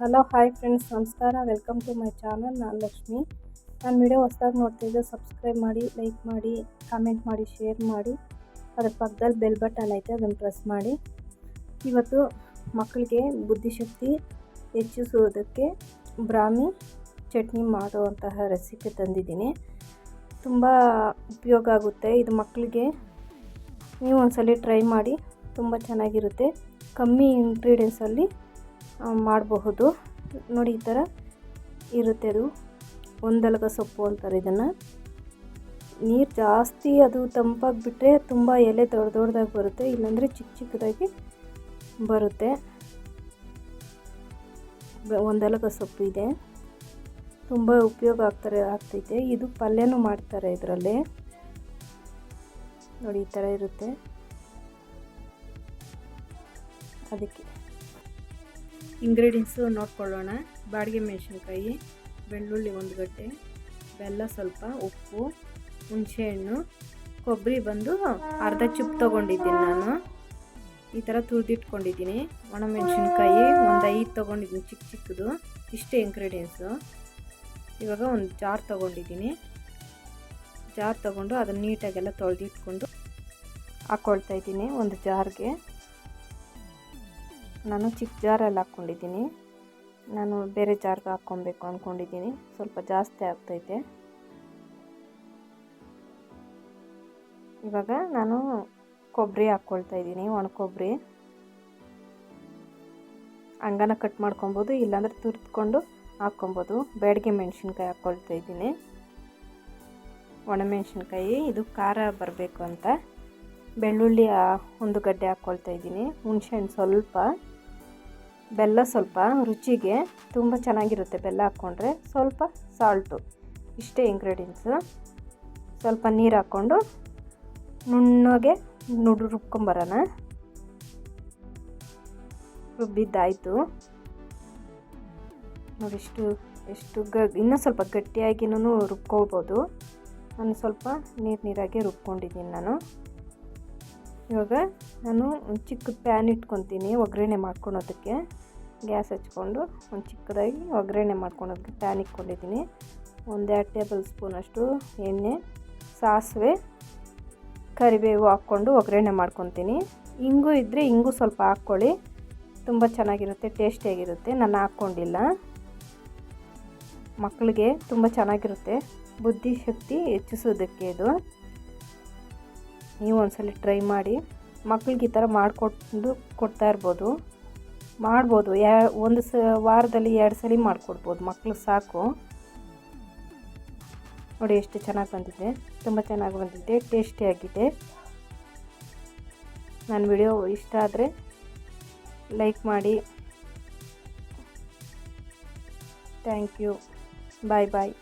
Hello hi friends ನಮಸ್ಕಾರ. Welcome to my channel ನಾನು ಲಕ್ಷ್ಮಿ. ನಾನು ವಿಡಿಯೋ ಹೊಸ್ದಾಗಿ ನೋಡ್ತಿದ್ದೆ ಸಬ್ಸ್ಕ್ರೈಬ್ ಮಾಡಿ ಲೈಕ್ ಮಾಡಿ ಕಾಮೆಂಟ್ ಮಾಡಿ ಶೇರ್ ಮಾಡಿ. ಅದ್ರ ಪಕ್ಕದಲ್ಲಿ ಬೆಲ್ ಬಟನ್ ಐತೆ ಅದನ್ನು ಪ್ರೆಸ್ ಮಾಡಿ. ಇವತ್ತು ಮಕ್ಕಳಿಗೆ ಬುದ್ಧಿಶಕ್ತಿ ಹೆಚ್ಚಿಸುವುದಕ್ಕೆ ಬ್ರಾಹ್ಮಿ ಚಟ್ನಿ ಮಾಡುವಂತಹ ರೆಸಿಪಿ ತಂದಿದ್ದೀನಿ. ತುಂಬ ಉಪಯೋಗ ಆಗುತ್ತೆ. ಇದು ಮಕ್ಕಳಿಗೆ ನೀವು ಒಂದ್ಸಲ ಟ್ರೈ ಮಾಡಿ, ತುಂಬ ಚೆನ್ನಾಗಿರುತ್ತೆ. ಕಮ್ಮಿ ಇಂಗ್ರೀಡಿಯೆಂಟ್ಸಲ್ಲಿ ಮಾಡಬಹುದು. ನೋಡಿ ಈ ಥರ ಇರುತ್ತೆ ಅದು. ಒಂದಲಗ ಸೊಪ್ಪು ಅಂತಾರೆ ಇದನ್ನು. ನೀರು ಜಾಸ್ತಿ ಅದು ತಂಪಾಗಿಬಿಟ್ರೆ ತುಂಬ ಎಲೆ ದೊಡ್ಡ ದೊಡ್ಡದಾಗಿ ಬರುತ್ತೆ, ಇಲ್ಲಾಂದರೆ ಚಿಕ್ಕ ಚಿಕ್ಕದಾಗಿ ಬರುತ್ತೆ. ಒಂದಲಗ ಸೊಪ್ಪು ಇದೆ. ತುಂಬ ಉಪಯೋಗ ಆಗ್ತಾರೆ, ಆಗ್ತೈತೆ. ಇದು ಪಲ್ಯನೂ ಮಾಡ್ತಾರೆ ಇದರಲ್ಲಿ. ನೋಡಿ ಈ ಥರ ಇರುತ್ತೆ. ಅದಕ್ಕೆ ಇಂಗ್ರೀಡಿಯೆಂಟ್ಸು ನೋಡ್ಕೊಳ್ಳೋಣ. ಬಾಡಿಗೆ ಮೆಣಸಿನ್ಕಾಯಿ, ಬೆಳ್ಳುಳ್ಳಿ ಒಂದು ಗಟ್ಟೆ ಬೆಲ್ಲ ಸ್ವಲ್ಪ, ಉಪ್ಪು ಹುಣಸೆಹಣ್ಣು ಕೊಬ್ಬರಿ ಬಂದು ಅರ್ಧ ಚಿಪ್ ತೊಗೊಂಡಿದ್ದೀನಿ ನಾನು. ಈ ಥರ ತುರಿದಿಟ್ಕೊಂಡಿದ್ದೀನಿ. ಒಣಮೆಣಸಿನ್ಕಾಯಿ ಒಂದು ಐದು ತೊಗೊಂಡಿದ್ದೀನಿ ಚಿಕ್ಕ ಚಿಕ್ಕದು. ಇಷ್ಟೇ ಇಂಗ್ರೀಡಿಯೆಂಟ್ಸು ಇವಾಗ ಒಂದು ಜಾರ್ ತೊಗೊಂಡಿದ್ದೀನಿ. ಜಾರ್ ತೊಗೊಂಡು ಅದನ್ನು ನೀಟಾಗೆಲ್ಲ ತೊಳೆದಿಟ್ಕೊಂಡು ಹಾಕ್ಕೊಳ್ತಾ ಇದ್ದೀನಿ ಒಂದು ಜಾರ್ಗೆ. ನಾನು ಚಿಕ್ಕ ಜಾರಲ್ಲಿ ಹಾಕ್ಕೊಂಡಿದ್ದೀನಿ. ನಾನು ಬೇರೆ ಜಾರ್ಗೆ ಹಾಕ್ಕೊಬೇಕು ಅಂದ್ಕೊಂಡಿದ್ದೀನಿ ಸ್ವಲ್ಪ ಜಾಸ್ತಿ ಆಗ್ತೈತೆ. ಇವಾಗ ನಾನು ಕೊಬ್ಬರಿ ಹಾಕ್ಕೊಳ್ತಾ ಇದ್ದೀನಿ ಒಣ ಕೊಬ್ಬರಿ ಅಂಗನ ಕಟ್ ಮಾಡ್ಕೊಬೋದು, ಇಲ್ಲಾಂದ್ರೆ ತುರಿದ್ಕೊಂಡು ಹಾಕ್ಕೊಬೋದು. ಬೇಡಿಗೆ ಮೆಣಸಿನ್ಕಾಯಿ ಹಾಕ್ಕೊಳ್ತಾ ಇದ್ದೀನಿ. ಒಣಮೆಣಸಿನ್ಕಾಯಿ, ಇದು ಖಾರ ಬರಬೇಕು ಅಂತ. ಬೆಳ್ಳುಳ್ಳಿ ಒಂದು ಗಡ್ಡೆ ಹಾಕ್ಕೊಳ್ತಾ ಇದ್ದೀನಿ. ಹುಣ್ಸೆಹಣ್ಣು ಸ್ವಲ್ಪ. ಬೆಲ್ಲ ಸ್ವಲ್ಪ ರುಚಿಗೆ ತುಂಬ ಚೆನ್ನಾಗಿರುತ್ತೆ ಬೆಲ್ಲ ಹಾಕ್ಕೊಂಡ್ರೆ. ಸ್ವಲ್ಪ ಸಾಲ್ಟು ಇಷ್ಟೇ ಇಂಗ್ರೀಡಿಯೆಂಟ್ಸು ಸ್ವಲ್ಪ ನೀರು ಹಾಕ್ಕೊಂಡು ನುಣ್ಣಗೆ ನುಡು ರುಬ್ಕೊಂಬರೋಣ. ರುಬ್ಬಿದ್ದಾಯಿತು. ನೋಡಿ ಇಷ್ಟು, ಎಷ್ಟು ಗ, ಇನ್ನೂ ಸ್ವಲ್ಪ ಗಟ್ಟಿಯಾಗಿನೂ ರುಬ್ಕೊಳ್ಬೋದು. ನಾನು ಸ್ವಲ್ಪ ನೀರು ನೀರಾಗಿ ರುಬ್ಕೊಂಡಿದ್ದೀನಿ ನಾನು. ಇವಾಗ ನಾನು ಒಂದು ಚಿಕ್ಕ ಪ್ಯಾನ್ ಇಟ್ಕೊತೀನಿ, ಒಗ್ಗರಣೆ ಮಾಡ್ಕೊಳೋದಕ್ಕೆ. ಗ್ಯಾಸ್ ಹಚ್ಕೊಂಡು ಒಂದು ಚಿಕ್ಕದಾಗಿ ಒಗ್ಗರಣೆ ಮಾಡ್ಕೊಳೋದಕ್ಕೆ ಪ್ಯಾನ್ ಇಟ್ಕೊಂಡಿದ್ದೀನಿ. ಒಂದೆರಡು ಟೇಬಲ್ ಸ್ಪೂನಷ್ಟು ಎಣ್ಣೆ, ಸಾಸಿವೆ, ಕರಿಬೇವು ಹಾಕ್ಕೊಂಡು ಒಗ್ಗರಣೆ ಮಾಡ್ಕೊತೀನಿ. ಹಿಂಗು ಇದ್ದರೆ ಇಂಗು ಸ್ವಲ್ಪ ಹಾಕ್ಕೊಳ್ಳಿ. ತುಂಬ ಚೆನ್ನಾಗಿರುತ್ತೆ ಟೇಸ್ಟಿಯಾಗಿರುತ್ತೆ ನಾನು ಹಾಕ್ಕೊಂಡಿಲ್ಲ. ಮಕ್ಕಳಿಗೆ ತುಂಬ ಚೆನ್ನಾಗಿರುತ್ತೆ, ಬುದ್ಧಿಶಕ್ತಿ ಹೆಚ್ಚಿಸೋದಕ್ಕೆ ಇದು. ನೀವು ಒಂದ್ಸಲ ಟ್ರೈ ಮಾಡಿ, ಮಕ್ಳಿಗೆ ಈ ಥರ ಮಾಡಿಕೊಟ್ಟು ಕೊಡ್ತಾ ಇರ್ಬೋದು. ಮಾಡ್ಬೋದು. ಯಾ, ಒಂದು ಸ, ವಾರದಲ್ಲಿ ಎರಡು ಸಲ ಮಾಡಿಕೊಡ್ಬೋದು. ಮಕ್ಕಳು ಸಾಕು. ನೋಡಿ ಎಷ್ಟು ಚೆನ್ನಾಗಿ ಬಂದಿದೆ. ತುಂಬ ಚೆನ್ನಾಗಿ ಬಂದಿದೆ. ಟೇಸ್ಟಿಯಾಗಿದೆ ನನ್ನ ವಿಡಿಯೋ ಇಷ್ಟ ಆದರೆ ಲೈಕ್ ಮಾಡಿ. Thank you bye bye